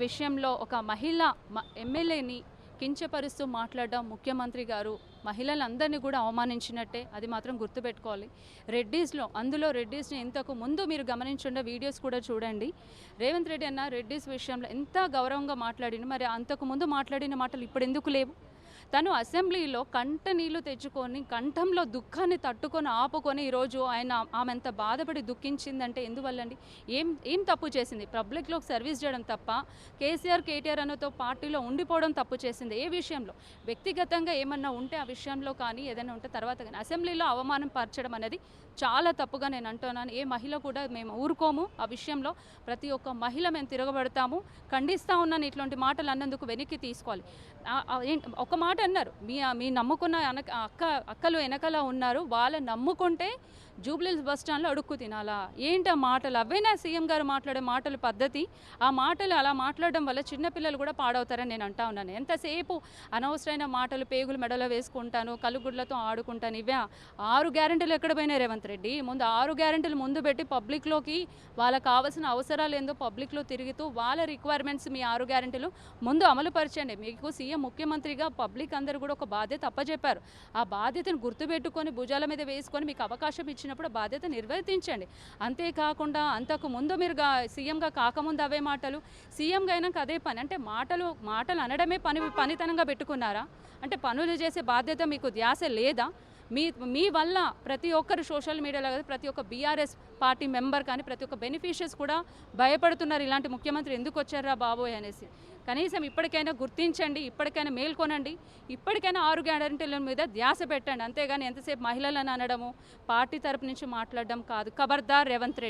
విషయంలో ఒక మహిళ మ- ఎమ్మెల్యేని కించపరుస్తూ మాట్లాడడం ముఖ్యమంత్రి గారు మహిళలందరినీ కూడా అవమానించినట్టే అది మాత్రం గుర్తుపెట్టుకోవాలి. రెడ్డీస్లో అందులో రెడ్డీస్ని ఇంతకు ముందు మీరు గమనించుండే వీడియోస్ కూడా చూడండి. రేవంత్ రెడ్డి అన్న రెడ్డీస్ విషయంలో ఎంత గౌరవంగా మాట్లాడిన మరి అంతకు ముందు మాట్లాడిన మాటలు ఇప్పుడు ఎందుకు లేవు? తను అసెంబ్లీలో కంట నీళ్ళు తెచ్చుకొని కంఠంలో దుఃఖాన్ని తట్టుకొని ఆపుకొని ఈరోజు ఆయన ఆమె ఎంత బాధపడి దుఃఖించిందంటే ఎందువల్లండి? ఏం ఏం తప్పు చేసింది? పబ్లిక్లో సర్వీస్ చేయడం తప్ప కేసీఆర్ కేటీఆర్ అన్నతో పార్టీలో ఉండిపోవడం తప్పు చేసింది ఏ విషయంలో? వ్యక్తిగతంగా ఏమన్నా ఉంటే ఆ విషయంలో కానీ ఏదైనా ఉంటే తర్వాత కానీ. అసెంబ్లీలో అవమానం పరచడం అనేది చాలా తప్పుగా నేను అంటున్నాను. ఏ మహిళ కూడా మేము ఊరుకోము. ఆ విషయంలో ప్రతి ఒక్క మహిళ మేము తిరగబడతాము. ఖండిస్తూ ఉన్నాను ఇట్లాంటి మాటలు అన్నందుకు వెనక్కి తీసుకోవాలి. ఏం- ఒక మాట అన్నారు. మీ మీ నమ్ముకున్న అక్క అక్కలు వెనకలా ఉన్నారు. వాళ్ళ నమ్ముకుంటే జూబ్లీహిల్స్ బస్టాండ్లో అడుక్కు తినాలా? ఏంటి ఆ మాటలు? అవైనా సీఎం గారు మాట్లాడే మాటల పద్ధతి ఆ మాటలు అలా మాట్లాడడం వల్ల చిన్నపిల్లలు కూడా పాడవుతారని నేను అంటా ఉన్నాను. ఎంతసేపు అనవసరమైన మాటలు పేగులు మెడలో వేసుకుంటాను కలుగుడ్లతో ఆడుకుంటాను ఇవే ఆరు గ్యారెంటీలు ఎక్కడ పోయినాయి రేవంత్ రెడ్డి? ముందు ఆరు గ్యారెంటీలు ముందు పెట్టి పబ్లిక్లోకి వాళ్ళకి కావాల్సిన అవసరాలు ఏందో పబ్లిక్లో తిరుగుతూ వాళ్ళ రిక్వైర్మెంట్స్ మీ ఆరు గ్యారెంటీలు ముందు అమలు పరిచండి. మీకు సీఎం ముఖ్యమంత్రిగా పబ్లిక్ అందరూ కూడా ఒక బాధ్యత అప్పచెప్పారు ఆ బాధ్యతను గుర్తుపెట్టుకొని భుజాల మీద వేసుకొని మీకు అవకాశం ఇచ్చిన వచ్చినప్పుడు బాధ్యత నిర్వర్తించండి. అంతేకాకుండా అంతకు ముందు మీరు గా సీఎంగా కాకముందు అవే మాటలు. సీఎంగా అయినాక అదే పని. అంటే మాటలు మాటలు అనడమే పని పనితనంగా పెట్టుకున్నారా? అంటే పనులు చేసే బాధ్యత మీకు ధ్యాస లేదా? మీ మీ వల్ల ప్రతి ఒక్కరు సోషల్ మీడియాలో కదా ప్రతి ఒక్క బీఆర్ఎస్ పార్టీ మెంబర్ కానీ ప్రతి ఒక్క బెనిఫిషియర్స్ కూడా భయపడుతున్నారు ఇలాంటి ముఖ్యమంత్రి ఎందుకు వచ్చారా బాబోయ్ అనేసి. కనీసం ఇప్పటికైనా గుర్తించండి ఇప్పటికైనా మేల్కొనండి ఇప్పటికైనా ఆరు గ్యారంటీల మీద ధ్యాస పెట్టండి. అంతేగాని ఎంతసేపు మహిళలను అనడము పార్టీ తరపు నుంచి మాట్లాడడం కాదు. ఖబర్దార్ రేవంత్ రెడ్డి.